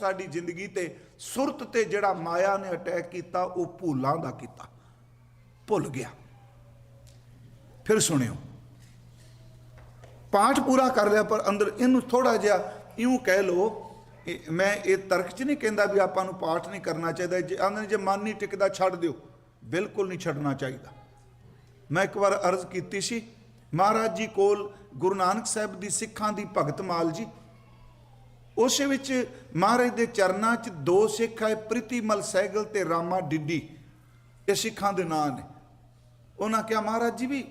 ਸਾਡੀ ਜ਼ਿੰਦਗੀ ਤੇ ਸੁਰਤ ਤੇ ਜਿਹੜਾ ਮਾਇਆ ਨੇ ਅਟੈਕ ਕੀਤਾ, ਉਹ ਭੁੱਲਾਂ ਦਾ ਕੀਤਾ। ਭੁੱਲ ਗਿਆ। ਫਿਰ ਸੁਣਿਓ। ਪਾਠ ਪੂਰਾ ਕਰ ਲਿਆ, ਪਰ ਅੰਦਰ ਇਹਨੂੰ ਥੋੜਾ ਜਿਹਾ ਇਉਂ ਕਹਿ ਲੋ ਮੈਂ ਇਹ ਤਰਕ ਚ ਨਹੀਂ ਕਹਿੰਦਾ ਵੀ ਆਪਾਂ ਨੂੰ ਪਾਠ ਨਹੀਂ ਕਰਨਾ ਚਾਹੀਦਾ। ਜੇ ਆਂਦੇ ਜੇ ਮਨ ਨਹੀਂ ਟਿਕਦਾ, ਛੱਡ ਦਿਓ। ਬਿਲਕੁਲ ਨਹੀਂ ਛੱਡਣਾ ਚਾਹੀਦਾ। ਮੈਂ ਇੱਕ ਵਾਰ ਅਰਜ਼ ਕੀਤੀ ਸੀ, ਮਹਾਰਾਜ ਜੀ ਕੋਲ ਗੁਰੂ ਨਾਨਕ ਸਾਹਿਬ ਦੀ ਸਿੱਖਾਂ ਦੀ ਭਗਤ ਮਾਲ ਜੀ ਉਸੇ ਵਿੱਚ ਮਹਾਰਾਜ ਦੇ ਚਰਨਾਂ 'ਚ ਦੋ ਸਿੱਖ ਆਏ, ਪ੍ਰੀਤੀਮਲ ਸਹਿਗਲ ਤੇ ਰਾਮਾ ਡਿੱਡੀ, ਇਹ ਸਿੱਖਾਂ ਦੇ ਨਾਂ ਨੇ। ਉਹਨਾਂ ਕਿਹਾ, ਮਹਾਰਾਜ ਜੀ ਵੀ,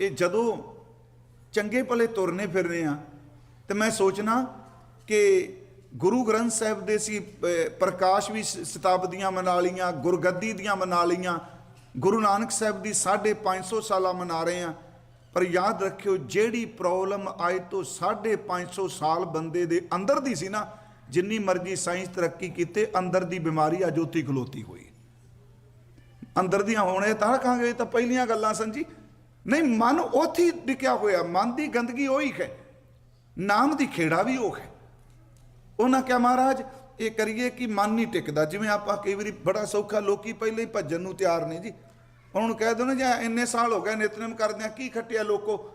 ਇਹ ਜਦੋਂ ਚੰਗੇ ਭਲੇ ਤੁਰਨੇ ਫਿਰਨੇ ਆ, ਤੇ ਮੈਂ ਸੋਚਣਾ ਕਿ ਗੁਰੂ ਗ੍ਰੰਥ ਸਾਹਿਬ ਦੇ ਸੀ ਪ੍ਰਕਾਸ਼ ਵੀ ਸ਼ਤਾਬਦੀਆਂ ਮਨਾ ਲੀਆਂ ਗੁਰਗੱਦੀ ਦੀਆਂ ਮਨਾ ਲੀਆਂ ਗੁਰੂ ਨਾਨਕ ਸਾਹਿਬ ਦੀ 550 ਸਾਲਾ ਮਨਾ ਰਹੇ ਆ ਪਰ ਯਾਦ ਰੱਖਿਓ, ਜਿਹੜੀ ਪ੍ਰੋਬਲਮ ਅੱਜ ਤੋਂ 550 ਸਾਲ ਬੰਦੇ ਦੇ ਅੰਦਰ ਦੀ ਸੀ ਨਾ, ਜਿੰਨੀ ਮਰਜ਼ੀ ਸਾਇੰਸ ਤਰੱਕੀ ਕੀਤੇ, ਅੰਦਰ ਦੀ ਬਿਮਾਰੀ ਅੱਜ ਉੱਥੇ ਖਲੋਤੀ ਹੋਈ ਅੰਦਰ ਦੀਆਂ ਹੋਣੇ ਤਾਂ ਕਹਾਂਗੇ ਤਾਂ ਪਹਿਲੀਆਂ ਗੱਲਾਂ ਸਨ ਜੀ। ਨਹੀਂ, ਮਨ ਉੱਥੇ ਟਿਕਿਆ ਹੋਇਆ, ਮਨ ਦੀ ਗੰਦਗੀ ਉਹੀ ਹੈ। ਨਾਮ ਦੀ ਖੇੜਾ ਵੀ ਉਹ ਹੈ। ਉਹਨਾਂ ਕਿਹਾ, ਮਹਾਰਾਜ, ਇਹ ਕਰੀਏ ਕਿ ਮਨ ਨਹੀਂ ਟਿਕਦਾ। ਜਿਵੇਂ ਆਪਾਂ ਕਈ ਵਾਰੀ ਬੜਾ ਸੌਖਾ, ਲੋਕੀ ਪਹਿਲੇ ਹੀ ਭੱਜਣ ਨੂੰ ਤਿਆਰ ਨੇ ਜੀ। ਹੁਣ ਕਹਿ ਦੋ ਨਾ, ਜੇ ਇੰਨੇ ਸਾਲ ਹੋ ਗਏ ਨਿਤਨੇਮ ਕਰਦਿਆਂ ਕੀ ਖੱਟਿਆ ਲੋਕੋ?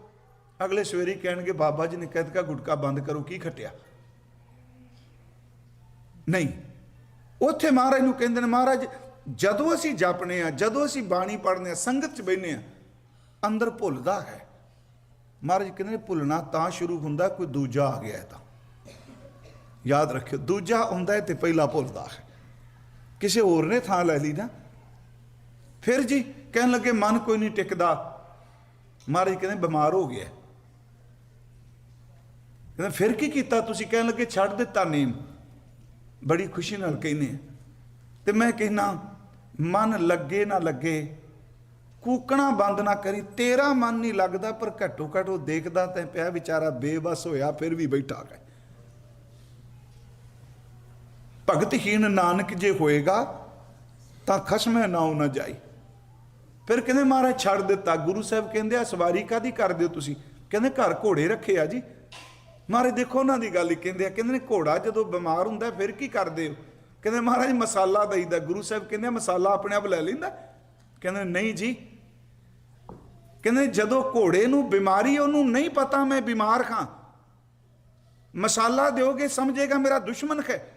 ਅਗਲੇ ਸਵੇਰੀ ਕਹਿਣਗੇ, ਬਾਬਾ ਜੀ ਨੇ ਕਹਿ ਦਿੱਤਾ, ਗੁਟਕਾ ਬੰਦ ਕਰੋ, ਕੀ ਖੱਟਿਆ? ਨਹੀਂ। ਉੱਥੇ ਮਹਾਰਾਜ ਨੂੰ ਕਹਿੰਦੇ ਨੇ, ਮਹਾਰਾਜ, ਜਦੋਂ ਅਸੀਂ ਜਪਨੇ ਆ, ਜਦੋਂ ਅਸੀਂ ਬਾਣੀ ਪੜ੍ਹਨੇ ਆ, ਸੰਗਤ 'ਚ ਬੈਨੇ ਆ, ਅੰਦਰ ਭੁੱਲਦਾ ਹੈ। ਮਹਾਰਾਜ ਕਹਿੰਦੇ ਨੇ, ਭੁੱਲਣਾ ਤਾਂ ਸ਼ੁਰੂ ਹੁੰਦਾ, ਕੋਈ ਦੂਜਾ ਆ ਗਿਆ ਹੈ ਤਾਂ। ਯਾਦ ਰੱਖਿਓ, ਦੂਜਾ ਹੁੰਦਾ ਹੈ ਤੇ ਪਹਿਲਾ ਭੁੱਲਦਾ ਹੈ। ਕਿਸੇ ਹੋਰ ਨੇ ਥਾਂ ਲੈ ਲਈ ਨਾ ਫਿਰ ਜੀ ਕਹਿਣ ਲੱਗੇ, ਮਨ ਕੋਈ ਨਹੀਂ ਟਿਕਦਾ। ਮਹਾਰਾਜ ਕਹਿੰਦੇ, ਬਿਮਾਰ ਹੋ ਗਿਆ। ਕਹਿੰਦੇ, ਫਿਰ ਕੀ ਕੀਤਾ ਤੁਸੀਂ? ਕਹਿਣ ਲੱਗੇ, ਛੱਡ ਦਿੱਤਾ ਨੇਮ। ਬੜੀ ਖੁਸ਼ੀ ਨਾਲ ਕਹਿੰਦੇ ਤੇ ਮੈਂ ਕਹਿਣਾ ਮਨ ਲੱਗੇ ਨਾ ਲੱਗੇ, ਕੂਕਣਾ ਬੰਦ ਨਾ ਕਰੀ। ਤੇਰਾ ਮਨ ਨਹੀਂ ਲੱਗਦਾ, ਪਰ ਘੱਟੋ ਘੱਟ ਉਹ ਦੇਖਦਾ ਤੇ ਪਿਆ, ਵਿਚਾਰਾ ਬੇਬਸ ਹੋਇਆ, ਫਿਰ ਵੀ ਬੈਠਾ ਹੈ ਭਗਤਹੀਣ ਨਾਨਕ ਜੇ ਹੋਏਗਾ, ਤਾਂ ਖਸਮੇ ਨਾਉ ਨਾ ਜਾਈ। ਫਿਰ ਕਹਿੰਦੇ ਮਹਾਰਾਜ ਛੱਡ ਦਿੱਤਾ, ਗੁਰੂ ਸਾਹਿਬ ਕਹਿੰਦੇ ਆ, ਸਵਾਰੀ ਕਾਦੀ ਕਰਦੇ ਹੋ ਤੁਸੀਂ? ਕਹਿੰਦੇ ਘਰ ਘੋੜੇ ਰੱਖੇ ਆ ਜੀ। ਮਹਾਰਾਜ ਦੇਖੋ ਉਹਨਾਂ ਦੀ ਗੱਲ ਕਹਿੰਦੇ ਆ, ਕਹਿੰਦੇ ਨੇ ਘੋੜਾ ਜਦੋਂ ਬਿਮਾਰ ਹੁੰਦਾ ਫਿਰ ਕੀ ਕਰਦੇ ਹੋ? ਕਹਿੰਦੇ ਮਹਾਰਾਜ ਮਸਾਲਾ ਦਈਦਾ, ਗੁਰੂ ਸਾਹਿਬ ਕਹਿੰਦੇ ਮਸਾਲਾ ਆਪਣੇ ਆਪ ਲੈ ਲੈਂਦਾ। ਕਹਿੰਦੇ ਨਹੀਂ ਜੀ। ਕਹਿੰਦੇ ਜਦੋਂ ਘੋੜੇ ਨੂੰ ਬਿਮਾਰੀ ਉਹਨੂੰ ਨਹੀਂ ਪਤਾ ਮੈਂ ਬਿਮਾਰ ਖਾਂ ਮਸਾਲਾ ਦਿਓਗੇ, ਸਮਝੇਗਾ ਮੇਰਾ ਦੁਸ਼ਮਣ ਹੈ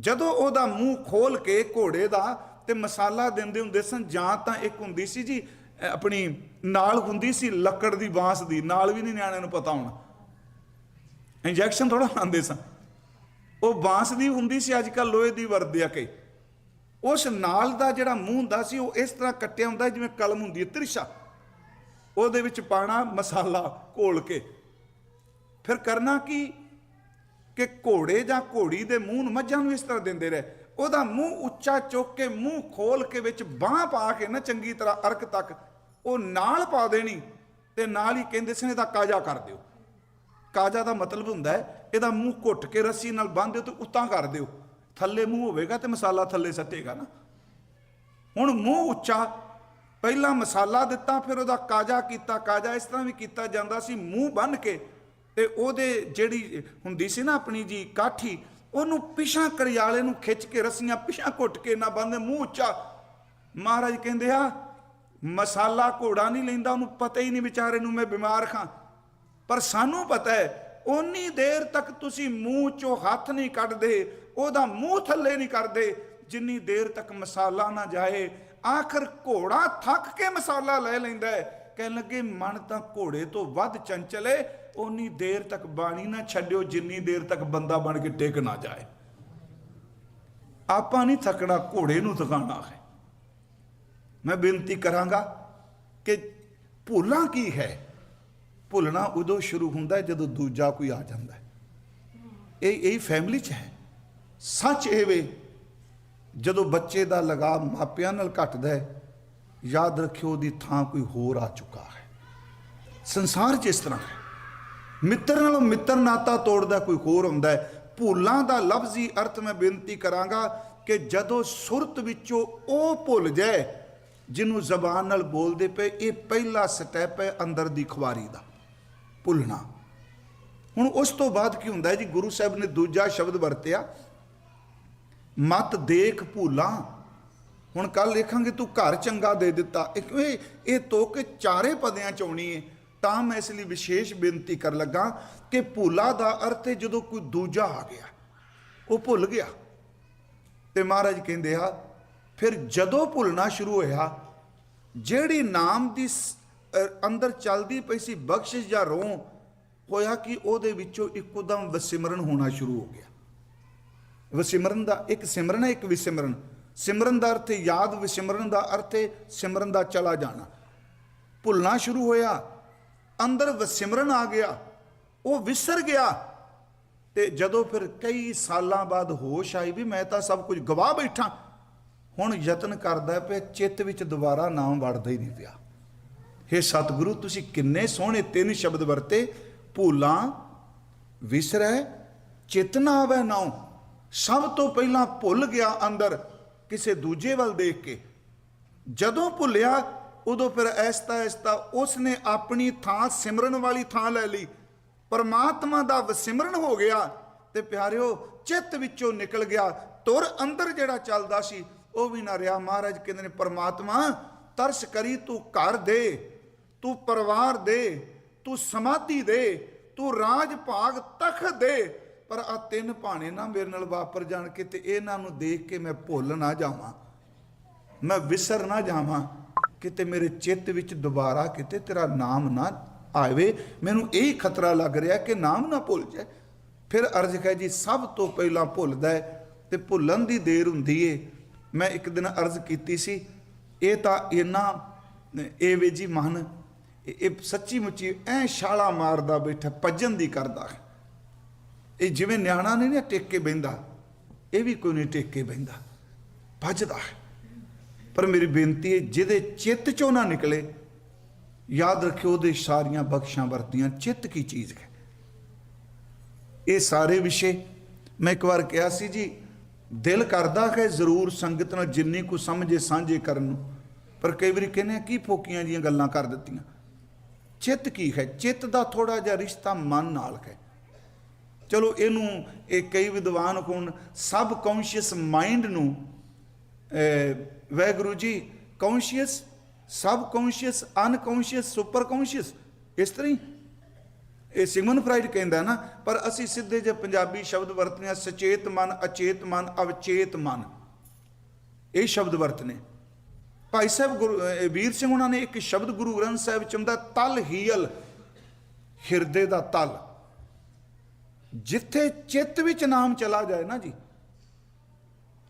ਜਦੋਂ ਉਹਦਾ ਮੂੰਹ ਖੋਲ ਕੇ ਘੋੜੇ ਦਾ ਤੇ ਮਸਾਲਾ ਦਿੰਦੇ ਹੁੰਦੇ ਸਨ, ਜਾਂ ਤਾਂ ਇੱਕ ਹੁੰਦੀ ਸੀ ਜੀ ਆਪਣੀ ਨਾਲ ਹੁੰਦੀ ਸੀ ਲੱਕੜ ਦੀ ਬਾਂਸ ਦੀ, ਨਾਲ ਵੀ ਨਹੀਂ ਨਿਆਣਿਆਂ ਨੂੰ ਪਤਾ ਹੋਣਾ। ਇੰਜੈਕਸ਼ਨ ਥੋੜਾ ਲਾਉਂਦੇ ਸਨ। ਉਹ ਬਾਂਸ ਦੀ ਹੁੰਦੀ ਸੀ ਅੱਜ ਕੱਲ ਲੋਹੇ ਦੀ ਵਰਤਦੇ ਆ ਕਈ ਉਸ ਨਾਲ ਦਾ ਜਿਹੜਾ ਮੂੰਹ ਹੁੰਦਾ ਸੀ, ਉਹ ਇਸ ਤਰ੍ਹਾਂ ਕੱਟਿਆ ਹੁੰਦਾ ਜਿਵੇਂ ਕਲਮ ਹੁੰਦੀ ਹੈ, ਤ੍ਰਿਸ਼ਾ। ਉਹਦੇ ਵਿੱਚ ਪਾਣਾ ਮਸਾਲਾ ਘੋਲ ਕੇ। ਫਿਰ ਕਰਨਾ ਕੀ? ਕਿ ਘੋੜੇ ਜਾਂ ਘੋੜੀ ਦੇ ਮੂੰਹ ਨੂੰ ਮੱਝਾਂ ਨੂੰ ਇਸ ਤਰ੍ਹਾਂ ਦਿੰਦੇ ਰਹੇ। ਉਹਦਾ ਮੂੰਹ ਉੱਚਾ ਚੁੱਕ ਕੇ ਮੂੰਹ ਖੋਲ ਕੇ ਵਿੱਚ ਬਾਹ ਪਾ ਕੇ ਨਾ ਚੰਗੀ ਤਰ੍ਹਾਂ ਅਰਕ ਤੱਕ, ਉਹ ਨਾਲ ਪਾ ਦੇਣੀ ਤੇ ਨਾਲ ਹੀ ਕਹਿੰਦੇ ਸੀ ਇਹਦਾ ਕਾਜਾ ਕਰ ਦਿਓ। ਕਾਜਾ ਦਾ ਮਤਲਬ ਹੁੰਦਾ ਹੈ, ਇਹਦਾ ਮੂੰਹ ਘੁੱਟ ਕੇ ਰੱਸੀ ਨਾਲ ਬੰਨ੍ਹ ਦਿਓ ਤੇ ਉੱਤਾਂ ਕਰ ਦਿਓ। ਥੱਲੇ ਮੂੰਹ ਹੋਵੇਗਾ ਤੇ ਮਸਾਲਾ ਥੱਲੇ ਸੱਟੇਗਾ ਨਾ। ਹੁਣ ਮੂੰਹ ਉੱਚਾ, ਪਹਿਲਾਂ ਮਸਾਲਾ ਦਿੱਤਾ, ਫਿਰ ਉਹਦਾ ਕਾਜਾ ਕੀਤਾ, ਕਾਜਾ ਇਸ ਤਰ੍ਹਾਂ ਵੀ ਕੀਤਾ ਜਾਂਦਾ ਸੀ, ਮੂੰਹ ਬੰਨ ਕੇ ਤੇ ਉਹਦੇ ਜਿਹੜੀ ਹੁੰਦੀ ਸੀ ਨਾ ਆਪਣੀ ਜੀ ਕਾਠੀ ਉਹਨੂੰ ਪਿਛਾਂ ਕਰਿਆਲੇ ਨੂੰ ਖਿੱਚ ਕੇ ਰਸੀਆਂ ਪਿਛਾਂ ਘੁੱਟ ਕੇ ਨਾ ਬੰਦੇ ਮੂੰਹ ਉੱਚਾ। ਮਹਾਰਾਜ ਕਹਿੰਦੇ ਆ, ਮਸਾਲਾ ਘੋੜਾ ਨਹੀਂ ਲੈਂਦਾ, ਉਹਨੂੰ ਪਤਾ ਹੀ ਨਹੀਂ ਵਿਚਾਰੇ ਨੂੰ ਮੈਂ ਬਿਮਾਰ ਖਾਂ। ਪਰ ਸਾਨੂੰ ਪਤਾ ਹੈ, ਓਨੀ ਦੇਰ ਤੱਕ ਤੁਸੀਂ ਮੂੰਹ ਚੋਂ ਹੱਥ ਨਹੀਂ ਕੱਢਦੇ, ਉਹਦਾ ਮੂੰਹ ਥੱਲੇ ਨਹੀਂ ਕਰਦੇ, ਜਿੰਨੀ ਦੇਰ ਤੱਕ ਮਸਾਲਾ ਨਾ ਜਾਏ, ਆਖਰ ਘੋੜਾ ਥੱਕ ਕੇ ਮਸਾਲਾ ਲੈ ਲੈਂਦਾ ਹੈ। ਕਹਿਣ ਲੱਗੇ, ਮਨ ਤਾਂ ਘੋੜੇ ਤੋਂ ਵੱਧ ਚੰਚਲ ਹੈ ਉਨੀ ਦੇਰ ਤੱਕ ਬਾਣੀ ਨਾ ਛੱਡਿਓ, ਜਿੰਨੀ ਦੇਰ ਤੱਕ ਬੰਦਾ ਬਣ ਕੇ ਟਿਕ ਨਾ ਜਾਏ। ਆਪਾਂ ਨਹੀਂ ਥੱਕਣਾ, ਘੋੜੇ ਨੂੰ ਥਕਾਣਾ ਹੈ। ਮੈਂ ਬੇਨਤੀ ਕਰਾਂਗਾ ਕਿ ਭੁੱਲਾਂ ਕੀ ਹੈ? ਭੁੱਲਣਾ ਉਦੋਂ ਸ਼ੁਰੂ ਹੁੰਦਾ ਜਦੋਂ ਦੂਜਾ ਕੋਈ ਆ ਜਾਂਦਾ ਇਹ ਇਹ ਫੈਮਿਲੀ 'ਚ ਹੈ। ਸੱਚ ਇਹ ਵੇ, ਜਦੋਂ ਬੱਚੇ ਦਾ ਲਗਾਵ ਮਾਪਿਆਂ ਨਾਲ ਘਟਦਾ ਹੈ, ਯਾਦ ਰੱਖਿਓ ਉਹਦੀ ਥਾਂ ਕੋਈ ਹੋਰ ਆ ਚੁੱਕਾ ਹੈ। ਸੰਸਾਰ 'ਚ ਇਸ ਤਰ੍ਹਾਂ ਹੈ। ਮਿੱਤਰ ਨਾਲੋਂ ਮਿੱਤਰ ਨਾਤਾ ਤੋੜਦਾ ਕੋਈ ਹੋਰ ਹੁੰਦਾ ਹੈ। ਭੁੱਲਾਂ ਦਾ ਲਫ਼ਜ਼ੀ ਅਰਥ ਮੈਂ ਬੇਨਤੀ ਕਰਾਂਗਾ ਕਿ ਜਦੋਂ ਸੁਰਤ ਵਿੱਚੋਂ ਉਹ ਭੁੱਲ ਜਾਏ, ਜਿਹਨੂੰ ਜ਼ਬਾਨ ਨਾਲ ਬੋਲਦੇ ਪਏ, ਇਹ ਪਹਿਲਾ ਸਟੈਪ ਹੈ ਅੰਦਰ ਦੀ ਖੁਆਰੀ ਦਾ, ਭੁੱਲਣਾ। ਹੁਣ ਉਸ ਤੋਂ ਬਾਅਦ ਕੀ ਹੁੰਦਾ ਜੀ? ਗੁਰੂ ਸਾਹਿਬ ਨੇ ਦੂਜਾ ਸ਼ਬਦ ਵਰਤਿਆ, ਮਤ ਦੇਖ ਭੁੱਲਾਂ। ਹੁਣ ਕੱਲ ਲਿਖਾਂਗੇ ਤੂੰ ਘਰ ਚੰਗਾ ਦੇ ਦਿੱਤਾ। ਇੱਕ ਇਹ ਇਹ ਤੋਕ ਚਾਰੇ ਪਦਿਆਂ ਚ ਆਉਣੀ ਹੈ ਤਾਂ ਮੈਂ ਇਸ ਲਈ ਵਿਸ਼ੇਸ਼ ਬੇਨਤੀ ਕਰਨ ਲੱਗਾ ਕਿ ਭੂਲਾ ਦਾ ਅਰਥ ਹੈ ਜਦੋਂ ਕੋਈ ਦੂਜਾ ਆ ਗਿਆ, ਉਹ ਭੁੱਲ ਗਿਆ। ਤੇ ਮਹਾਰਾਜ ਕਹਿੰਦੇ ਆ, ਫਿਰ ਜਦੋਂ ਭੁੱਲਣਾ ਸ਼ੁਰੂ ਹੋਇਆ, ਜਿਹੜੀ ਨਾਮ ਦੀ ਅੰਦਰ ਚੱਲਦੀ ਪਈ ਸੀ ਬਖਸ਼ਿਸ਼ ਜਾਂ ਰੋਹ, ਹੋਇਆ ਕਿ ਉਹਦੇ ਵਿੱਚੋਂ ਇੱਕੋਦਮ ਵਸਿਮਰਨ ਹੋਣਾ ਸ਼ੁਰੂ ਹੋ ਗਿਆ। ਵਸਿਮਰਨ ਦਾ ਇੱਕ ਸਿਮਰਨ ਹੈ, ਇੱਕ ਵਿਸਿਮਰਨ। ਸਿਮਰਨ ਦਾ ਅਰਥ ਯਾਦ, ਵਿਸਿਮਰਨ ਦਾ ਅਰਥ ਸਿਮਰਨ ਦਾ ਚਲਾ ਜਾਣਾ। ਭੁੱਲਣਾ ਸ਼ੁਰੂ ਹੋਇਆ ਅੰਦਰ ਵਸਿਮਰਨ ਆ ਗਿਆ, ਉਹ ਵਿਸਰ ਗਿਆ। ਤੇ ਜਦੋਂ ਫਿਰ ਕਈ ਸਾਲਾਂ ਬਾਅਦ ਹੋਸ਼ ਆਈ ਵੀ ਮੈਂ ਤਾਂ ਸਭ ਕੁਝ ਗਵਾ ਬੈਠਾ, ਹੁਣ ਯਤਨ ਕਰਦਾ ਪਿਆ, ਚਿੱਤ ਵਿੱਚ ਦੁਬਾਰਾ ਨਾਮ ਵੜਦਾ ਹੀ ਨਹੀਂ ਪਿਆ। ਹੇ ਸਤਿਗੁਰੂ, ਤੁਸੀਂ ਕਿੰਨੇ ਸੋਹਣੇ ਤਿੰਨ ਸ਼ਬਦ ਵਰਤੇ, ਭੂਲਾਂ, ਵਿਸਰੈ, ਚਿਤ ਨਾ ਆਵੇ ਨਾਉ। ਸਭ ਤੋਂ ਪਹਿਲਾਂ ਭੁੱਲ ਗਿਆ ਅੰਦਰ, ਕਿਸੇ ਦੂਜੇ ਵੱਲ ਦੇਖ ਕੇ। ਜਦੋਂ ਭੁੱਲਿਆ ਉਦੋਂ ਫਿਰ ਐਸਤਾ ਐਸਤਾ ਉਸਨੇ ਆਪਣੀ ਥਾਂ ਸਿਮਰਨ ਵਾਲੀ ਥਾਂ ਲੈ ਲਈ। ਪਰਮਾਤਮਾ ਦਾ ਵਸਿਮਰਨ ਹੋ ਗਿਆ ਤੇ ਪਿਆਰਿਓ, ਚਿੱਤ ਵਿੱਚੋਂ ਨਿਕਲ ਗਿਆ। ਤੁਰ ਅੰਦਰ ਜਿਹੜਾ ਚੱਲਦਾ ਸੀ, ਉਹ ਵੀ ਨਾ ਰਿਹਾ। ਮਹਾਰਾਜ ਕਹਿੰਦੇ ਨੇ, ਪਰਮਾਤਮਾ, ਤਰਸ ਕਰੀ ਤੂੰ ਘਰ ਦੇ, ਤੂੰ ਪਰਿਵਾਰ ਦੇ, ਤੂੰ ਸਮਾਧੀ ਦੇ, ਤੂੰ ਰਾਜ ਭਾਗ ਤਖਤ ਦੇ। ਪਰ ਆ ਤਿੰਨ ਭਾਣੇ ਨਾ ਮੇਰੇ ਨਾਲ ਵਾਪਰ ਜਾਣ ਕੇ ਤੇ ਇਹਨਾਂ ਨੂੰ ਦੇਖ ਕੇ ਮੈਂ ਭੁੱਲ ਨਾ ਜਾਵਾਂ। ਮੈਂ ਵਿਸਰ ਨਾ ਜਾਵਾਂ। ਕਿਤੇ ਮੇਰੇ ਚਿੱਤ ਵਿੱਚ ਦੁਬਾਰਾ ਕਿਤੇ ਤੇਰਾ ਨਾਮ ਨਾ ਆਵੇ। ਮੈਨੂੰ ਇਹ ਖਤਰਾ ਲੱਗ ਰਿਹਾ ਕਿ ਨਾਮ ਨਾ ਭੁੱਲ ਜਾਏ। ਫਿਰ ਅਰਜ਼ ਹੈ ਜੀ, ਸਭ ਤੋਂ ਪਹਿਲਾਂ ਭੁੱਲਦਾ ਹੈ ਤੇ ਭੁੱਲਣ ਦੀ ਦੇਰ ਹੁੰਦੀ ਏ। ਮੈਂ ਇੱਕ ਦਿਨ ਅਰਜ਼ ਕੀਤੀ ਸੀ, ਇਹ ਤਾਂ ਇੰਨਾ, ਇਹ ਵੇ ਜੀ ਮਨ, ਇਹ ਸੱਚੀ ਮੁੱਚੀ ਐ ਛਾਲਾ ਮਾਰਦਾ ਬੈਠਾ, ਭੱਜਣ ਦੀ ਕਰਦਾ ਹੈ। ਇਹ ਜਿਵੇਂ ਨਿਆਣਾ ਨਹੀਂ ਨਾ ਟਿਕ ਕੇ ਬਹਿੰਦਾ, ਇਹ ਵੀ ਕੋਈ ਨਹੀਂ ਟਿਕ ਕੇ ਬਹਿੰਦਾ, ਭੱਜਦਾ ਹੈ। ਪਰ ਮੇਰੀ ਬੇਨਤੀ ਹੈ, ਜਿਹਦੇ ਚਿੱਤ ਚੋਂ ਨਾ ਨਿਕਲੇ, ਯਾਦ ਰੱਖਿਓ ਉਹਦੇ ਸਾਰੀਆਂ ਬਖਸ਼ਾਂ ਵਰਤੀਆਂ, ਚਿੱਤ ਕੀ ਚੀਜ਼ ਹੈ? ਇਹ ਸਾਰੇ ਵਿਸ਼ੇ, ਮੈਂ ਇੱਕ ਵਾਰ ਕਿਹਾ ਸੀ ਜੀ, ਦਿਲ ਕਰਦਾ ਹੈ ਜ਼ਰੂਰ ਸੰਗਤ ਨਾਲ ਜਿੰਨੀ ਕੁ ਸਮਝੇ ਸਾਂਝੇ ਕਰਨ ਨੂੰ, ਪਰ ਕਈ ਵਾਰੀ ਕਹਿੰਦੇ ਆ, ਕੀ ਫੋਕੀਆਂ ਜੀਆਂ ਗੱਲਾਂ ਕਰ ਦਿੱਤੀਆਂ? ਚਿੱਤ ਕੀ ਹੈ? ਚਿੱਤ ਦਾ ਥੋੜਾ ਜਿਹਾ ਰਿਸ਼ਤਾ ਮਨ ਨਾਲ ਹੈ। ਚਲੋ ਇਹਨੂੰ ਇਹ ਕਈ ਵਿਦਵਾਨ ਕੋਣ ਸਬ ਕੌਂਸ਼ੀਅਸ ਮਾਈਂਡ ਨੂੰ Waheguru ji conscious subconscious unconscious superconscious ਇਸ ਤਰ੍ਹਾਂ ਹੀ। ਇਹ ਸਿਗਮਨ ਫਰਾਈਡ ਕਹਿੰਦਾ ਨਾ, ਪਰ ਅਸੀਂ ਸਿੱਧੇ ਜੇ ਪੰਜਾਬੀ ਸ਼ਬਦ ਵਰਤਨੇ ਆ ਸਚੇਤ ਮਨ, ਅਚੇਤ ਮਨ, ਅਵਚੇਤ ਮਨ। ਇਹ ਸ਼ਬਦ ਵਰਤਨੇ। ਭਾਈ ਸਾਹਿਬ ਗੁਰੂ ਵੀਰ ਸਿੰਘ ਉਹਨਾਂ ਨੇ ਇੱਕ ਸ਼ਬਦ ਗੁਰੂ ਗ੍ਰੰਥ ਸਾਹਿਬ ਚ ਹੁੰਦਾ, ਤਲ ਹੀਲ ਹਿਰਦੇ ਦਾ ਤਲ। ਜਿੱਥੇ ਚਿੱਤ ਵਿੱਚ ਨਾਮ ਚਲਾ ਜਾਏ ਨਾ ਜੀ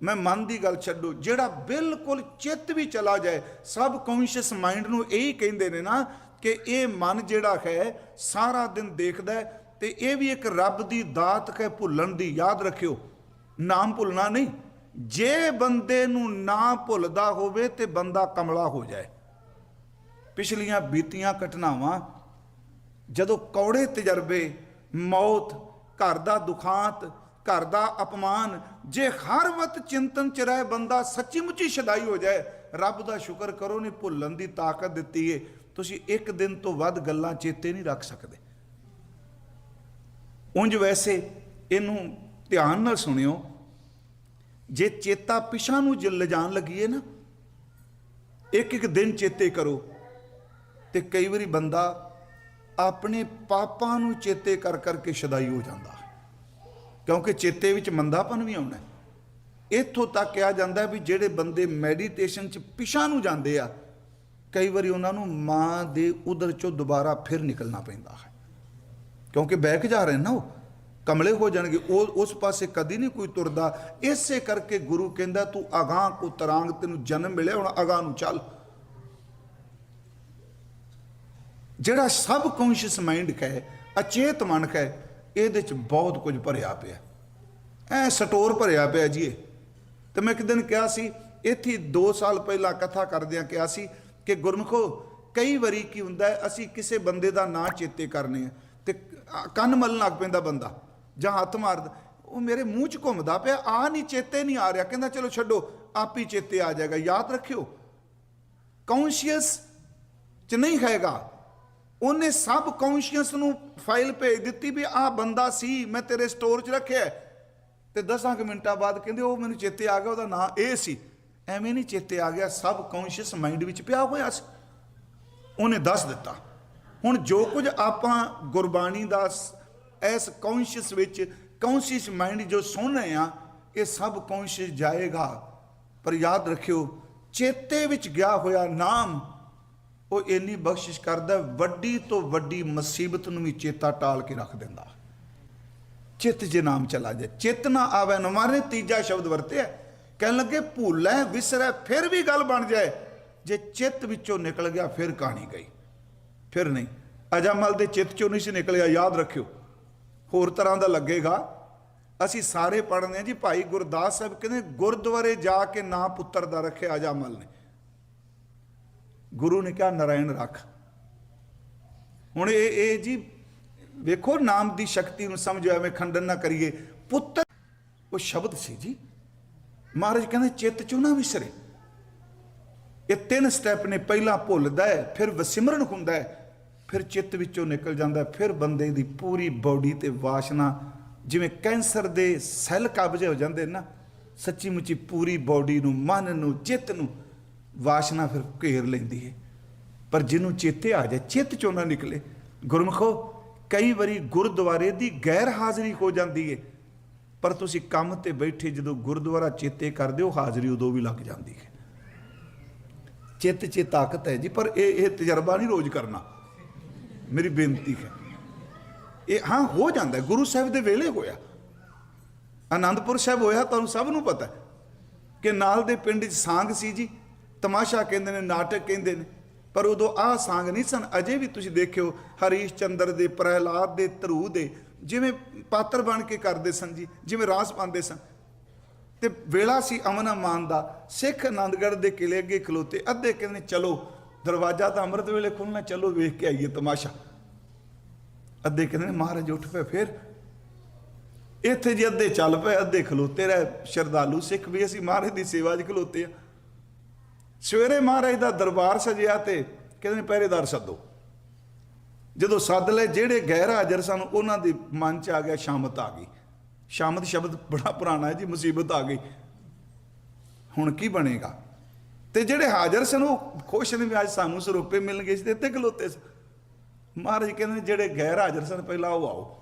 ਮੈਂ ਮਨ ਦੀ ਗੱਲ ਛੱਡੋ, ਜਿਹੜਾ ਬਿਲਕੁਲ ਚਿੱਤ ਵੀ ਚਲਾ ਜਾਏ ਸਬ ਕੌਂਸ਼ੀਅਸ ਮਾਈਂਡ ਨੂੰ ਇਹੀ ਕਹਿੰਦੇ ਨੇ ਨਾ ਕਿ ਇਹ ਮਨ ਜਿਹੜਾ ਹੈ, ਸਾਰਾ ਦਿਨ ਦੇਖਦਾ ਹੈ ਤੇ ਇਹ ਵੀ ਇੱਕ ਰੱਬ ਦੀ ਦਾਤ ਹੈ ਭੁੱਲਣ ਦੀ ਯਾਦ ਰੱਖਿਓ। ਨਾਮ ਭੁੱਲਣਾ ਨਹੀਂ। ਜੇ ਬੰਦੇ ਨੂੰ ਨਾ ਭੁੱਲਦਾ ਹੋਵੇ ਤੇ ਬੰਦਾ ਕਮਲਾ ਹੋ ਜਾਏ। ਪਿਛਲੀਆਂ ਬੀਤੀਆਂ ਘਟਨਾਵਾਂ, ਜਦੋਂ ਕੌੜੇ ਤਜਰਬੇ, ਮੌਤ, ਘਰ ਦਾ ਦੁਖਾਂਤ ਘਰ ਦਾ ਅਪਮਾਨ, ਜੇ ਹਰ ਵਕਤ ਚਿੰਤਨ ਚ ਰਹਿ ਬੰਦਾ ਸੱਚੀ ਮੁੱਚੀ ਸ਼ਦਾਈ ਹੋ ਜਾਏ, ਰੱਬ ਦਾ ਸ਼ੁਕਰ ਕਰੋ ਨੇ ਭੁੱਲਣ ਦੀ ਤਾਕਤ ਦਿੱਤੀ ਏ। ਤੁਸੀਂ ਇੱਕ ਦਿਨ ਤੋਂ ਵੱਧ ਗੱਲਾਂ ਚੇਤੇ ਨਹੀਂ ਰੱਖ ਸਕਦੇ। ਉਂਝ ਵੈਸੇ ਇਹਨੂੰ ਧਿਆਨ ਨਾਲ ਸੁਣਿਓ, ਜੇ ਚੇਤਾ ਪਿਛਾਂ ਨੂੰ ਜਿ, ਲਿਜਾਣ ਲੱਗੀਏ ਨਾ ਇੱਕ ਇੱਕ ਦਿਨ ਚੇਤੇ ਕਰੋ, ਤੇ ਕਈ ਵਾਰੀ ਬੰਦਾ ਆਪਣੇ ਪਾਪਾਂ ਨੂੰ ਚੇਤੇ ਕਰ ਕਰਕੇ ਸ਼ਦਾਈ ਹੋ ਜਾਂਦਾ। ਹੈ ਕਿਉਂਕਿ ਚੇਤੇ ਵਿੱਚ ਮੰਦਾਪਨ ਵੀ ਆਉਣਾ ਇੱਥੋਂ ਤੱਕ ਕਿਹਾ ਜਾਂਦਾ ਵੀ ਜਿਹੜੇ ਬੰਦੇ ਮੈਡੀਟੇਸ਼ਨ 'ਚ ਪਿਛਾਂ ਨੂੰ ਜਾਂਦੇ ਆ, ਕਈ ਵਾਰੀ ਉਹਨਾਂ ਨੂੰ ਮਾਂ ਦੇ ਉਦਰ ਚੋਂ ਦੁਬਾਰਾ ਫਿਰ ਨਿਕਲਣਾ ਪੈਂਦਾ ਹੈ। ਕਿਉਂਕਿ ਬਹਿਕ ਜਾ ਰਹੇ ਨਾ ਉਹ, ਕਮਲੇ ਹੋ ਜਾਣਗੇ, ਉਹ ਉਸ ਪਾਸੇ ਕਦੀ ਨਹੀਂ ਕੋਈ ਤੁਰਦਾ। ਇਸੇ ਕਰਕੇ ਗੁਰੂ ਕਹਿੰਦਾ, ਤੂੰ ਅਗਾਹ ਕੋ ਤਰਾਂਗ, ਤੈਨੂੰ ਜਨਮ ਮਿਲਿਆ, ਹੁਣ ਅਗਾਹ ਨੂੰ ਚੱਲ। ਜਿਹੜਾ ਸਬ ਕੌਂਸ਼ੀਅਸ ਮਾਈਂਡ ਹੈ ਅਚੇਤ ਮਨ ਹੈ ਇਹਦੇ ਚ ਬਹੁਤ ਕੁਝ ਭਰਿਆ ਪਿਆ। ਐ ਸਟੋਰ ਭਰਿਆ ਪਿਆ ਜੀ ਇਹ। ਤੇ ਮੈਂ ਇੱਕ ਦਿਨ ਕਿਹਾ ਸੀ, ਇੱਥੇ 2 ਸਾਲ ਪਹਿਲਾਂ ਕਥਾ ਕਰਦਿਆਂ ਕਿਹਾ ਸੀ ਕਿ ਗੁਰਮਖੋ, ਕਈ ਵਾਰੀ ਕੀ ਹੁੰਦਾ ਅਸੀਂ ਕਿਸੇ ਬੰਦੇ ਦਾ ਨਾਂ ਚੇਤੇ ਕਰਨੇ ਆ ਤੇ ਕੰਨ ਮਲਣ ਲੱਗ ਪੈਂਦਾ ਬੰਦਾ, ਜਾਂ ਹੱਥ ਮਾਰਦਾ ਉਹ ਮੇਰੇ ਮੂੰਹ 'ਚ ਘੁੰਮਦਾ ਪਿਆ, ਆ ਨਹੀਂ ਚੇਤੇ ਨਹੀਂ ਆ ਰਿਹਾ, ਕਹਿੰਦਾ ਚਲੋ ਛੱਡੋ, ਆਪ ਹੀ ਚੇਤੇ ਆ ਜਾਏਗਾ, ਯਾਦ ਰੱਖਿਓ। ਕੌਂਸ਼ੀਅਸ ਚ ਨਹੀਂ ਹੈਗਾ। ਉਹਨੇ ਸਬ ਕੌਂਸ਼ੀਅਸ ਨੂੰ ਫਾਈਲ ਭੇਜ ਦਿੱਤੀ ਵੀ ਆਹ ਬੰਦਾ ਸੀ, ਮੈਂ ਤੇਰੇ ਸਟੋਰ 'ਚ ਰੱਖਿਆ ਹੈ। ਤੇ 10 ਕੁ ਮਿੰਟਾਂ ਬਾਅਦ ਕਹਿੰਦੇ, ਉਹ ਮੈਨੂੰ ਚੇਤੇ ਆ ਗਿਆ, ਉਹਦਾ ਨਾਂ ਇਹ ਸੀ। ਐਵੇਂ ਨਹੀਂ ਚੇਤੇ ਆ ਗਿਆ ਸਬ ਕੌਂਸ਼ੀਅਸ ਮਾਈਂਡ ਵਿੱਚ ਪਿਆ ਹੋਇਆ ਸੀ। ਉਹਨੇ ਦੱਸ ਦਿੱਤਾ। ਹੁਣ ਜੋ ਕੁਝ ਆਪਾਂ ਗੁਰਬਾਣੀ ਦਾ ਸ- ਇਸ ਕੌਂਸ਼ੀਅਸ ਵਿੱਚ ਕੌਂਸ਼ੀਅਸ ਮਾਈਂਡ ਜੋ ਸੁਣ ਰਹੇ ਆ ਇਹ ਸਭ ਕੌਂਸ਼ੀਅਸ ਜਾਏਗਾ। ਪਰ ਯਾਦ ਰੱਖਿਓ, ਚੇਤੇ ਵਿੱਚ ਗਿਆ ਹੋਇਆ ਨਾਮ ਉਹ ਇੰਨੀ ਬਖਸ਼ਿਸ਼ ਕਰਦਾ ਵੱਡੀ ਤੋਂ ਵੱਡੀ ਮੁਸੀਬਤ ਨੂੰ ਵੀ ਚੇਤਾ ਟਾਲ ਕੇ ਰੱਖ ਦਿੰਦਾ। ਚਿੱਤ ਜੇ ਨਾਮ ਚਲਾ ਜਾਏ, ਚਿੱਤ ਨਾ ਆਵੇ ਨਾ ਤੀਜਾ ਸ਼ਬਦ ਵਰਤਿਆ ਕਹਿਣ ਲੱਗੇ, ਭੁੱਲੈ ਵਿਸਰੈ ਫਿਰ ਵੀ ਗੱਲ ਬਣ ਜਾਏ। ਜੇ ਚਿੱਤ ਵਿੱਚੋਂ ਨਿਕਲ ਗਿਆ, ਫਿਰ ਕਹਾਣੀ ਗਈ? ਫਿਰ ਨਹੀਂ। ਅਜਾਮਲ ਦੇ ਚਿੱਤ ਚੋਂ ਨਹੀਂ ਸੀ ਨਿਕਲਿਆ, ਯਾਦ ਰੱਖਿਓ। ਹੋਰ ਤਰ੍ਹਾਂ ਦਾ ਲੱਗੇਗਾ। ਅਸੀਂ ਸਾਰੇ ਪੜ੍ਹਦੇ ਹਾਂ ਜੀ, ਭਾਈ ਗੁਰਦਾਸ ਸਾਹਿਬ ਕਹਿੰਦੇ, ਗੁਰਦੁਆਰੇ ਜਾ ਕੇ ਨਾਂ ਪੁੱਤਰ ਦਾ ਰੱਖਿਆ ਅਜਾਮਲ ਨੇ। ਗੁਰੂ ਨੇ ਕਿਹਾ, ਨਰਾਇਣ ਰੱਖ। ਹੁਣ ਇਹ ਇਹ ਜੀ ਵੇਖੋ, ਨਾਮ ਦੀ ਸ਼ਕਤੀ ਨੂੰ ਸਮਝੋ, ਐਵੇਂ ਖੰਡਨ ਨਾ ਕਰੀਏ। ਪੁੱਤਰ, ਉਹ ਸ਼ਬਦ ਸੀ ਜੀ। ਮਹਾਰਾਜ ਕਹਿੰਦੇ, ਚਿੱਤ ਚੋਂ ਨਾ ਵਿਸਰੇ। ਇਹ ਤਿੰਨ ਸਟੈਪ ਨੇ, ਪਹਿਲਾਂ ਭੁੱਲਦਾ ਹੈ, ਫਿਰ ਵਸਿਮਰਨ ਹੁੰਦਾ ਹੈ, ਫਿਰ ਚਿੱਤ ਵਿੱਚੋਂ ਨਿਕਲ ਜਾਂਦਾ ਫਿਰ ਬੰਦੇ ਦੀ ਪੂਰੀ ਬਾਡੀ ਤੇ ਵਾਸ਼ਨਾ, ਜਿਵੇਂ ਕੈਂਸਰ ਦੇ ਸੈੱਲ ਕਬਜ਼ੇ ਹੋ ਜਾਂਦੇ ਨਾ, ਸੱਚੀ ਮੁੱਚੀ ਪੂਰੀ ਬਾਡੀ ਨੂੰ, ਮਨ ਨੂੰ, ਚਿੱਤ ਨੂੰ ਵਾਸ਼ਨਾ ਫਿਰ ਘੇਰ ਲੈਂਦੀ ਹੈ। ਪਰ ਜਿਹਨੂੰ ਚੇਤੇ ਆ ਜਾਏ, ਚਿੱਤ ਚੋਂ ਨਾ ਨਿਕਲੇ, ਗੁਰਮਖੋ, ਕਈ ਵਾਰੀ ਗੁਰਦੁਆਰੇ ਦੀ ਗੈਰ ਹਾਜ਼ਰੀ ਹੋ ਜਾਂਦੀ ਹੈ। ਪਰ ਤੁਸੀਂ ਕੰਮ ਤੇ ਬੈਠੇ ਜਦੋਂ ਗੁਰਦੁਆਰਾ ਚੇਤੇ ਕਰਦੇ ਹੋ, ਹਾਜ਼ਰੀ ਉਦੋਂ ਵੀ ਲੱਗ ਜਾਂਦੀ ਹੈ। ਚਿੱਤ 'ਚ ਤਾਕਤ ਹੈ ਜੀ, ਪਰ ਇਹ ਇਹ ਤਜਰਬਾ ਨਹੀਂ ਰੋਜ਼ ਕਰਨਾ। ਮੇਰੀ ਬੇਨਤੀ ਹੈ। ਇਹ ਹਾਂ, ਹੋ ਜਾਂਦਾ ਗੁਰੂ ਸਾਹਿਬ ਦੇ ਵੇਲੇ ਹੋਇਆ। ਆਨੰਦਪੁਰ ਸਾਹਿਬ ਹੋਇਆ, ਤੁਹਾਨੂੰ ਸਭ ਨੂੰ ਪਤਾ ਕਿ ਨਾਲ ਦੇ ਪਿੰਡ 'ਚ ਸਾਂਗ ਸੀ ਜੀ। ਤਮਾਸ਼ਾ ਕਹਿੰਦੇ ਨੇ, ਨਾਟਕ ਕਹਿੰਦੇ ਨੇ, ਪਰ ਉਦੋਂ ਆਹ ਸਾਂਗ ਨਹੀਂ ਸਨ, ਅਜੇ ਵੀ ਤੁਸੀਂ ਦੇਖਿਓ ਹਰੀਸ਼ ਚੰਦਰ ਦੇ, ਪ੍ਰਹਿਲਾਦ ਦੇ, ਧਰੂ ਦੇ, ਜਿਵੇਂ ਪਾਤਰ ਬਣ ਕੇ ਕਰਦੇ ਸਨ ਜੀ, ਜਿਵੇਂ ਰਾਸ ਪਾਉਂਦੇ ਸਨ। ਤੇ ਵੇਲਾ ਸੀ ਅਮਨ ਅਮਾਨ ਦਾ, ਸਿੱਖ ਆਨੰਦਗੜ੍ਹ ਦੇ ਕਿਲੇ ਅੱਗੇ ਖਲੋਤੇ, ਅੱਧੇ ਕਹਿੰਦੇ ਚਲੋ, ਦਰਵਾਜ਼ਾ ਤਾਂ ਅੰਮ੍ਰਿਤ ਵੇਲੇ ਖੁੱਲਣਾ ਚਲੋ ਵੇਖ ਕੇ ਆਈਏ ਤਮਾਸ਼ਾ। ਅੱਧੇ ਕਹਿੰਦੇ ਨੇ, ਮਹਾਰਾਜ ਉੱਠ ਪਏ ਫਿਰ। ਇੱਥੇ ਜੀ ਅੱਧੇ ਚੱਲ ਪਏ, ਅੱਧੇ ਖਲੋਤੇ ਰਹੇ, ਸ਼ਰਧਾਲੂ ਸਿੱਖ ਵੀ ਅਸੀਂ ਮਹਾਰਾਜ ਦੀ ਸੇਵਾ 'ਚ ਖਲੋਤੇ ਆ। ਸਵੇਰੇ ਮਹਾਰਾਜ ਦਾ ਦਰਬਾਰ ਸਜਿਆ ਤੇ ਕਹਿੰਦੇ ਨੇ ਪਹਿਰੇਦਾਰ ਸੱਦੋ। ਜਦੋਂ ਸੱਦ ਲਏ, ਜਿਹੜੇ ਗੈਰ ਹਾਜ਼ਰ ਸਨ, ਉਹਨਾਂ ਦੇ ਮਨ 'ਚ ਆ ਗਿਆ ਸ਼ਾਮਤ ਆ ਗਈ। ਸ਼ਾਮਤ ਸ਼ਬਦ ਬੜਾ ਪੁਰਾਣਾ ਹੈ ਜੀ, ਮੁਸੀਬਤ ਆ ਗਈ। ਹੁਣ ਕੀ ਬਣੇਗਾ? ਤੇ ਜਿਹੜੇ ਹਾਜ਼ਰ ਸਨ, ਉਹ ਖੁਸ਼ ਨੇ ਵੀ ਅੱਜ ਸਾਨੂੰ ਸਰੂਪੇ ਗਏ ਸੀ ਤੇ ਇੱਥੇ ਖਲੋਤੇ ਸੀ। ਮਹਾਰਾਜ ਕਹਿੰਦੇ ਨੇ, ਜਿਹੜੇ ਗੈਰ ਹਾਜ਼ਰ ਸਨ, ਪਹਿਲਾਂ ਉਹ ਆਓ।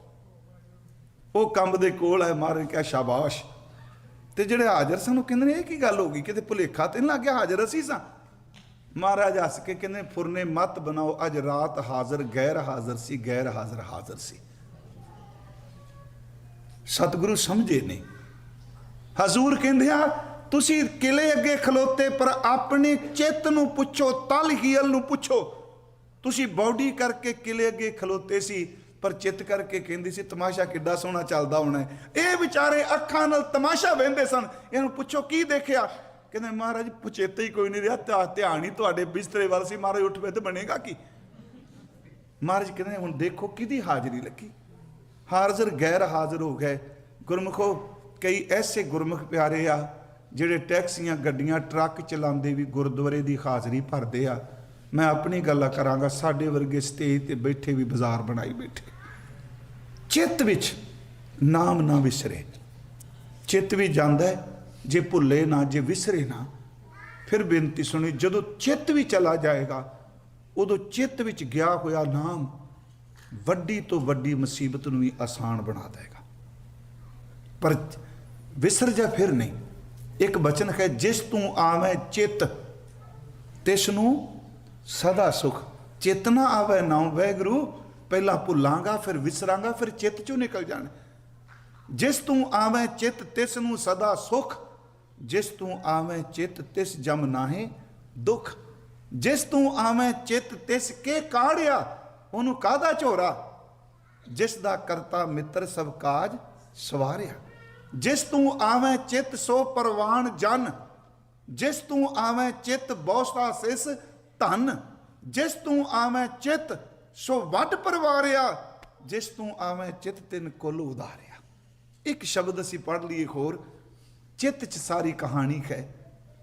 ਉਹ ਕੰਬ ਦੇ ਕੋਲ ਹੈ ਮਹਾਰਾਜ ਕਿਹਾ, ਸ਼ਾਬਾਸ਼। ਤੇ ਜਿਹੜੇ ਹਾਜ਼ਰ ਸਨ, ਉਹ ਕਹਿੰਦੇ ਨੇ, ਇਹ ਕੀ ਗੱਲ ਹੋ ਗਈ? ਕਿਤੇ ਭੁਲੇਖਾ ਤੇ ਨਹੀਂ ਲੱਗ ਹਾਜ਼ਰ ਅਸੀਂ ਸਾਂ। ਮਹਾਰਾਜ ਹੱਸ ਕੇ ਕਹਿੰਦੇ, ਫੁਰਨੇ ਮਤ ਬਣਾਓ, ਅੱਜ ਰਾਤ ਹਾਜ਼ਰ, ਗੈਰ ਹਾਜ਼ਰ ਸੀ, ਗੈਰ ਹਾਜ਼ਰ ਹਾਜ਼ਰ ਸੀ। ਸਤਿਗੁਰੂ ਸਮਝੇ ਨਹੀਂ ਹਜ਼ੂਰ ਕਹਿੰਦੇ ਆ, ਤੁਸੀਂ ਕਿਲੇ ਅੱਗੇ ਖਲੋਤੇ, ਪਰ ਆਪਣੇ ਚਿੱਤ ਨੂੰ ਪੁੱਛੋ, ਤਲ ਹੀਲ ਨੂੰ ਪੁੱਛੋ। ਤੁਸੀਂ ਬਾਡੀ ਕਰਕੇ ਕਿਲੇ ਅੱਗੇ ਖਲੋਤੇ ਸੀ ਪਰ ਚਿੱਤ ਕਰਕੇ ਕਹਿੰਦੀ ਸੀ, ਤਮਾਸ਼ਾ ਕਿੱਡਾ ਸੋਹਣਾ ਚੱਲਦਾ ਹੋਣਾ ਇਹ ਵਿਚਾਰੇ ਅੱਖਾਂ ਨਾਲ ਤਮਾਸ਼ਾ ਵੇਂਦੇ ਸਨ। ਇਹਨੂੰ ਪੁੱਛੋ, ਕੀ ਦੇਖਿਆ? ਕਹਿੰਦੇ, ਮਹਾਰਾਜ, ਪੁਚੇਤੇ ਹੀ ਕੋਈ ਨਹੀਂ ਰਿਹਾ ਧਿਆਨ ਹੀ ਤੁਹਾਡੇ ਬਿਸਤਰੇ ਵੱਲ ਸੀ। ਮਹਾਰਾਜ, ਉੱਠ ਪਏ ਤੇ ਬਣੇਗਾ ਕੀ? ਮਹਾਰਾਜ ਕਹਿੰਦੇ, ਹੁਣ ਦੇਖੋ ਕਿਹਦੀ ਹਾਜ਼ਰੀ ਲੱਗੀ। ਹਾਜ਼ਰ, ਗੈਰ ਹਾਜ਼ਰ ਹੋ ਗਏ। ਗੁਰਮੁਖੋ, ਕਈ ਐਸੇ ਗੁਰਮੁਖ ਪਿਆਰੇ ਆ, ਜਿਹੜੇ ਟੈਕਸੀਆਂ, ਗੱਡੀਆਂ, ਟਰੱਕ ਚਲਾਉਂਦੇ ਵੀ ਗੁਰਦੁਆਰੇ ਦੀ ਹਾਜ਼ਰੀ ਭਰਦੇ ਆ। ਮੈਂ ਆਪਣੀ ਗੱਲ ਕਰਾਂਗਾ, ਸਾਡੇ ਵਰਗੇ ਸਟੇਜ ਤੇ ਬੈਠੇ ਵੀ ਬਾਜ਼ਾਰ ਬਣਾਈ ਬੈਠੇ। ਚਿੱਤ ਵਿੱਚ ਨਾਮ ਨਾ ਵਿਸਰੇ। ਚਿੱਤ ਵੀ ਜਾਂਦਾ ਜੇ ਭੁੱਲੇ ਨਾ, ਜੇ ਵਿਸਰੇ ਨਾ, ਫਿਰ ਬੇਨਤੀ ਸੁਣੀ, ਜਦੋਂ ਚਿੱਤ ਵੀ ਚਲਾ ਜਾਏਗਾ, ਉਦੋਂ ਚਿੱਤ ਵਿੱਚ ਗਿਆ ਹੋਇਆ ਨਾਮ ਵੱਡੀ ਤੋਂ ਵੱਡੀ ਮੁਸੀਬਤ ਨੂੰ ਵੀ ਆਸਾਨ ਬਣਾ ਦੇਗਾ ਪਰ ਵਿਸਰ ਜਾ ਫਿਰ ਨਹੀਂ। ਇੱਕ ਬਚਨ ਹੈ, ਜਿਸ ਤੂੰ ਆਵੇਂ ਚਿੱਤ, ਤਿਸ ਨੂੰ ਸਦਾ ਸੁਖ। ਚੇਤਨਾ ਆਵੇ ਨਾਮ ਵੈਗਰੂ ਪਹਿਲਾਂ ਭੁੱਲਾਂਗਾ, ਫਿਰ ਵਿਸਰਾਂਗਾ, ਫਿਰ ਚਿੱਤ ਚੋਂ ਨਿਕਲ ਜਾਣਾ। ਜਿਸ ਤੂੰ ਆਵੇਂ ਚਿੱਤ, ਤਿਸ ਨੂੰ ਸਦਾ ਸੁਖ। ਜਿਸ ਤੂੰ ਆਵੇਂ ਚਿੱਤ, ਤਿਸ ਜਮ ਨਾਹੇ ਦੁਖ। ਜਿਸ ਤੂੰ ਆਵੇਂ ਚਿੱਤ, ਤਿਸ ਕੇ ਕਾੜਿਆ, ਉਹਨੂੰ ਕਾਹਦਾ ਝੋਰਾ? ਜਿਸ ਦਾ ਕਰਤਾ ਮਿੱਤਰ ਸਭ ਕਾਜ ਸਵਾਰਿਆ। ਜਿਸ ਤੂੰ ਆਵੇਂ ਚਿੱਤ, ਸੋ ਪਰਵਾਨ ਜਨ। ਜਿਸ ਤੂੰ ਆਵੇਂ ਚਿੱਤ ਬੌਸਾ ਸਿਸ ਧਨ। ਜਿਸ ਤੂੰ ਆਵੇਂ ਚਿੱਤ ਸੋ ਵੱਡ ਪਰਵਾਰਿਆ, ਜਿਸ ਤੂੰ ਆਵੇਂ ਚਿੱਤ ਤਿਨ ਕੁਲ ਉਧਾਰਿਆ। ਇੱਕ ਸ਼ਬਦ ਅਸੀਂ ਪੜ੍ਹ ਲਈਏ ਹੋਰ ਚਿੱਤ 'ਚ ਸਾਰੀ ਕਹਾਣੀ ਹੈ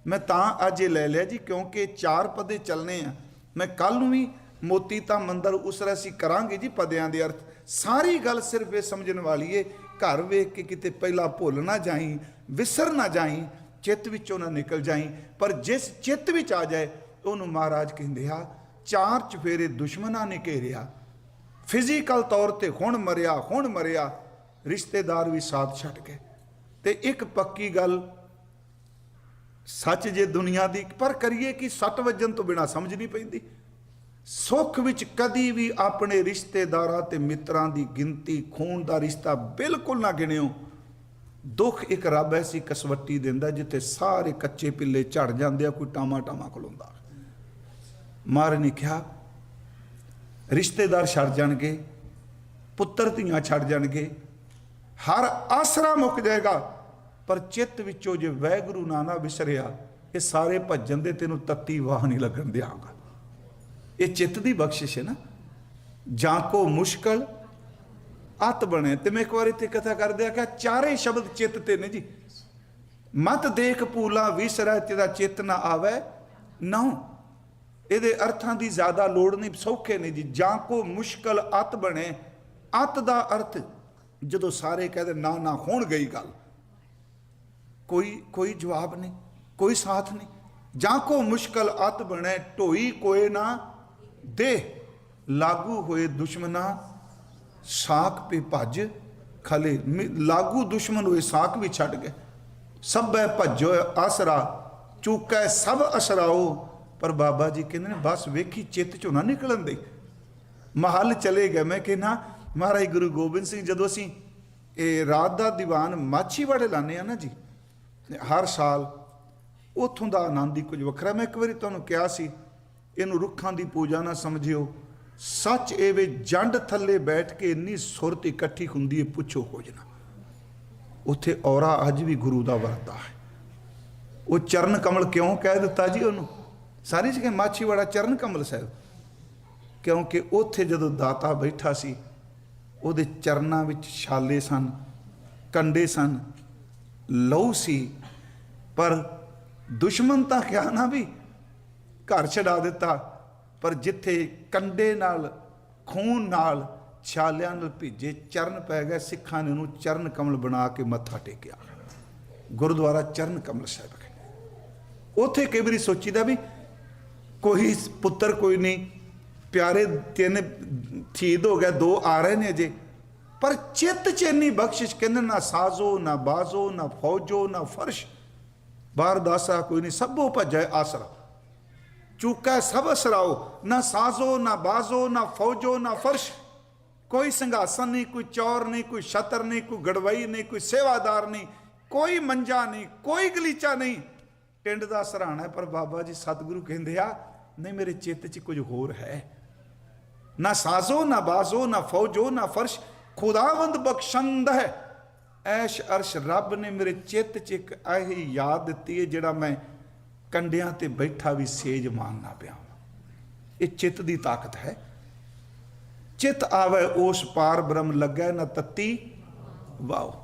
ਮੈਂ ਤਾਂ ਅੱਜ ਇਹ ਲੈ ਲਿਆ ਜੀ, ਕਿਉਂਕਿ ਚਾਰ ਪਦੇ ਚੱਲਨੇ ਆ। ਮੈਂ ਕੱਲ ਨੂੰ ਵੀ ਮੋਤੀ ਤਾਂ ਮੰਦਰ ਉਸਰਾ ਅਸੀਂ ਕਰਾਂਗੇ ਜੀ ਪਦਿਆਂ ਦੇ ਅਰਥ। ਸਾਰੀ ਗੱਲ ਸਿਰਫ ਇਹ ਸਮਝਣ ਵਾਲੀ ਏ, ਘਰ ਵੇਖ ਕੇ ਕਿਤੇ ਪਹਿਲਾਂ ਭੁੱਲ ਨਾ ਜਾਈ, ਵਿਸਰ ਨਾ ਜਾਈ, ਚਿੱਤ ਵਿੱਚੋਂ ਨਾ ਨਿਕਲ ਜਾਈ। ਪਰ ਜਿਸ ਚਿੱਤ ਵਿੱਚ ਆ ਜਾਏ, ਉਹਨੂੰ ਮਹਾਰਾਜ ਕਹਿੰਦੇ ਆ ਚਾਰ ਚਫੇਰੇ ਦੁਸ਼ਮਣਾਂ ਨੇ ਘੇਰਿਆ। ਫਿਜ਼ੀਕਲ ਤੌਰ ਤੇ ਹੁਣ ਮਰਿਆ ਹੁਣ ਮਰਿਆ, ਰਿਸ਼ਤੇਦਾਰ ਵੀ ਸਾਥ ਛੱਡ ਗਏ। ਤੇ ਇੱਕ ਪੱਕੀ ਗੱਲ ਸੱਚ ਜੇ ਦੁਨੀਆ ਦੀ, ਪਰ ਕਰੀਏ ਕਿ ਸੱਟ ਵੱਜਣ ਤੋਂ ਬਿਨਾ ਸਮਝ ਨਹੀਂ ਪੈਂਦੀ। ਸੁੱਖ ਵਿੱਚ ਕਦੀ ਵੀ ਆਪਣੇ ਰਿਸ਼ਤੇਦਾਰਾਂ ਤੇ ਮਿੱਤਰਾਂ ਦੀ ਗਿਣਤੀ, ਖੂਨ ਦਾ ਰਿਸ਼ਤਾ ਬਿਲਕੁਲ ਨਾ ਗਿਣਿਓ। ਦੁੱਖ ਇੱਕ ਰੱਬ ਐਸੀ ਕਸਵੱਟੀ ਦਿੰਦਾ ਜਿੱਥੇ ਸਾਰੇ ਕੱਚੇ ਪਿੱਲੇ ਝੜ ਜਾਂਦੇ ਆ, ਕੋਈ ਟਾਮਾ ਟਾਮਾ ਖਲੋਂਦਾ ਮਾਰ ਨੇ ਕਿਹਾ, ਰਿਸ਼ਤੇਦਾਰ ਛੱਡ ਜਾਣਗੇ, ਪੁੱਤਰ ਧੀਆਂ ਛੱਡ ਜਾਣਗੇ, ਹਰ ਆਸਰਾ ਮੁੱਕ ਜਾਏਗਾ, ਪਰ ਚਿੱਤ ਵਿੱਚੋਂ ਜੇ ਵੈਗੁਰੂ ਨਾਨਾ ਵਿਸਰਿਆ ਇਹ ਸਾਰੇ ਭੱਜਣ ਦੇ ਤੈਨੂੰ ਤੱਤੀ ਵਾਹ ਨਹੀਂ ਲੱਗਣ ਦਿਆਂਗਾ। ਇਹ ਚਿੱਤ ਦੀ ਬਖਸ਼ਿਸ਼ ਹੈ ਨਾ। ਜਾਂ ਕੋ ਮੁਸ਼ਕਲ ਅਤ ਬਣੇ। ਤੇ ਮੈਂ ਇੱਕ ਵਾਰੀ ਤੇ ਕਥਾ ਕਰਦਿਆ ਕਿ ਚਾਰੇ ਸ਼ਬਦ ਚਿੱਤ ਤੇ ਨੇ ਜੀ। ਮਤ ਦੇਖ ਪੂਲਾ ਵਿਸਰੈ, ਤੇਰਾ ਚਿੱਤ ਨਾ ਆਵੇ ਨਾ ਇਹਦੇ ਅਰਥਾਂ ਦੀ ਜ਼ਿਆਦਾ ਲੋੜ ਨਹੀਂ, ਸੌਖੇ ਨਹੀਂ ਜੀ। ਜਾਂ ਕੋ ਮੁਸ਼ਕਲ ਅਤ ਬਣੇ, ਅਤ ਦਾ ਅਰਥ ਜਦੋਂ ਸਾਰੇ ਕਹਦੇ ਨਾ ਨਾ ਹੋਣ ਗਈ ਗੱਲ। ਕੋਈ ਕੋਈ ਜਵਾਬ ਨਹੀਂ, ਕੋਈ ਸਾਥ ਨਹੀਂ। ਜਾਂ ਕੋ ਮੁਸ਼ਕਲ ਅਤ ਬਣੇ, ਢੋਈ ਕੋਏ ਨਾ ਦੇ ਲਾਗੂ ਹੋਏ ਦੁਸ਼ਮਨਾ, ਸਾਖ ਪੇ ਭੱਜ, ਖਲੇ ਲਾਗੂ ਦੁਸ਼ਮਨ ਹੋਏ ਸਾਖ ਵੀ ਛੱਡ ਗਏ। ਸਭੈ ਭੱਜੋ ਆਸਰਾ ਚੁੱਕੈ ਸਭ ਅਸਰਾਓ ਪਰ ਬਾਬਾ ਜੀ ਕਹਿੰਦੇ ਨੇ, ਬਸ ਵੇਖੀ, ਚਿੱਤ ਚੋਂ ਨਾ ਨਿਕਲਣ ਦੇ। ਮਹਲ ਚਲੇ ਗਏ। ਮੈਂ ਕਹਿੰਦਾ ਮਹਾਰਾਜ ਗੁਰੂ ਗੋਬਿੰਦ ਸਿੰਘ, ਜਦੋਂ ਅਸੀਂ ਇਹ ਰਾਤ ਦਾ ਦੀਵਾਨ ਮਾਛੀਵਾੜੇ ਲਾਣੇ ਆ ਨਾ ਜੀ ਹਰ ਸਾਲ ਉਥੋਂ ਦਾ ਆਨੰਦ ਹੀ ਕੁਝ ਵੱਖਰਾ। ਮੈਂ ਇੱਕ ਵਾਰੀ ਤੁਹਾਨੂੰ ਕਿਹਾ ਸੀ, ਇਹਨੂੰ ਰੁੱਖਾਂ ਦੀ ਪੂਜਾ ਨਾ ਸਮਝਿਓ। ਸੱਚ ਇਹ ਵੇ, ਜੰਡ ਥੱਲੇ ਬੈਠ ਕੇ ਇੰਨੀ ਸੁਰਤ ਇਕੱਠੀ ਹੁੰਦੀ ਹੈ ਪੁੱਛੋ ਕੁਝ ਨਾ ਉੱਥੇ ਔਰਾ ਅੱਜ ਵੀ ਗੁਰੂ ਦਾ ਵਰਤਾ ਹੈ। ਉਹ ਚਰਨ ਕਮਲ ਕਿਉਂ ਕਹਿ ਦਿੱਤਾ ਜੀ ਉਹਨੂੰ? ਸਾਰੀ ਜਗ੍ਹਾ ਮਾਛੀਵਾੜਾ ਚਰਨ ਕਮਲ ਸਾਹਿਬ। ਕਿਉਂਕਿ ਉੱਥੇ ਜਦੋਂ ਦਾਤਾ ਬੈਠਾ ਸੀ, ਉਹਦੇ ਚਰਨਾਂ ਵਿੱਚ ਛਾਲੇ ਸਨ, ਕੰਡੇ ਸਨ, ਲਹੂ ਸੀ। ਪਰ ਦੁਸ਼ਮਣ ਤਾਂ ਕਿਹਾ ਨਾ ਵੀ ਘਰ ਛਡਾ ਦਿੱਤਾ, ਪਰ ਜਿੱਥੇ ਕੰਡੇ ਨਾਲ, ਖੂਨ ਨਾਲ ਛਾਲਿਆਂ ਨਾਲ ਭਿੱਜੇ ਚਰਨ ਪੈ ਗਏ, ਸਿੱਖਾਂ ਨੇ ਉਹਨੂੰ ਚਰਨ ਕਮਲ ਬਣਾ ਕੇ ਮੱਥਾ ਟੇਕਿਆ। ਗੁਰਦੁਆਰਾ ਚਰਨ ਕਮਲ ਸਾਹਿਬ ਹੈ ਉੱਥੇ ਕਈ ਵਾਰੀ ਸੋਚੀਦਾ ਵੀ ਕੋਈ ਪੁੱਤਰ ਕੋਈ ਨਹੀਂ। ਪਿਆਰੇ ਤਿੰਨ ਸ਼ਹੀਦ ਹੋ ਗਏ, ਦੋ ਆ ਰਹੇ ਨੇ ਅਜੇ। ਪਰ ਚਿੱਤ ਚ ਬਖਸ਼ਿਸ਼ ਕਹਿੰਦੇ ਨਾ ਸਾਜ਼ੋ, ਨਾ ਬਾਜ਼ੋ, ਨਾ ਫੌਜੋ, ਨਾ ਫਰਸ਼। ਬਾਹਰ ਦਾਸਾ ਕੋਈ ਨਹੀਂ, ਸਭੋ ਭਜੈ ਆਸਰਾ। ਚੁੱਕਾ ਸਭ ਅਸਰਾਓ, ਨਾ ਸਾਜ਼ੋ, ਨਾ ਬਾਜ਼ੋ, ਨਾ ਫੌਜੋ, ਨਾ ਫਰਸ਼। ਕੋਈ ਸੰਘਾਸਨ ਨਹੀਂ, ਕੋਈ ਚੌਰ ਨਹੀਂ, ਕੋਈ ਛਤਰ ਨਹੀਂ, ਕੋਈ ਗੜਵਈ ਨਹੀਂ, ਕੋਈ ਸੇਵਾਦਾਰ ਨਹੀਂ, ਕੋਈ ਮੰਜਾ ਨਹੀਂ, ਕੋਈ ਗਲੀਚਾ ਨਹੀਂ। ਟਿੰਡ ਦਾ ਸਰਾਣਾ ਪਰ ਬਾਬਾ ਜੀ ਸਤਿਗੁਰੂ ਕਹਿੰਦੇ ਆ ਨਹੀਂ ਮੇਰੇ ਚਿੱਤ 'ਚ ਕੁਝ ਹੋਰ ਹੈ ਨਾ ਸਾਜ਼ੋ ਨਾ ਬਾਜ਼ੋ ਨਾ ਫੌਜੋ ਨਾ ਫਰਸ਼ ਖੁਦਾਵੰਦ ਬਖਸ਼ੰਦ ਹੈ ਐਸ਼ ਅਰਸ਼ ਰੱਬ ਨੇ ਮੇਰੇ ਚਿੱਤ 'ਚ ਇੱਕ ਇਹ ਯਾਦ ਦਿੱਤੀ ਹੈ ਜਿਹੜਾ ਮੈਂ ਕੰਡਿਆਂ ਤੇ ਬੈਠਾ ਵੀ ਸੇਜ ਮਾਨਣਾ ਪਿਆ ਇਹ ਚਿੱਤ ਦੀ ਤਾਕਤ ਹੈ ਚਿੱਤ ਆਵੇ ਉਸ ਪਾਰ ਬ੍ਰਹਮ ਲੱਗੈ ਨਾ ਤਤੀ ਵਾਓ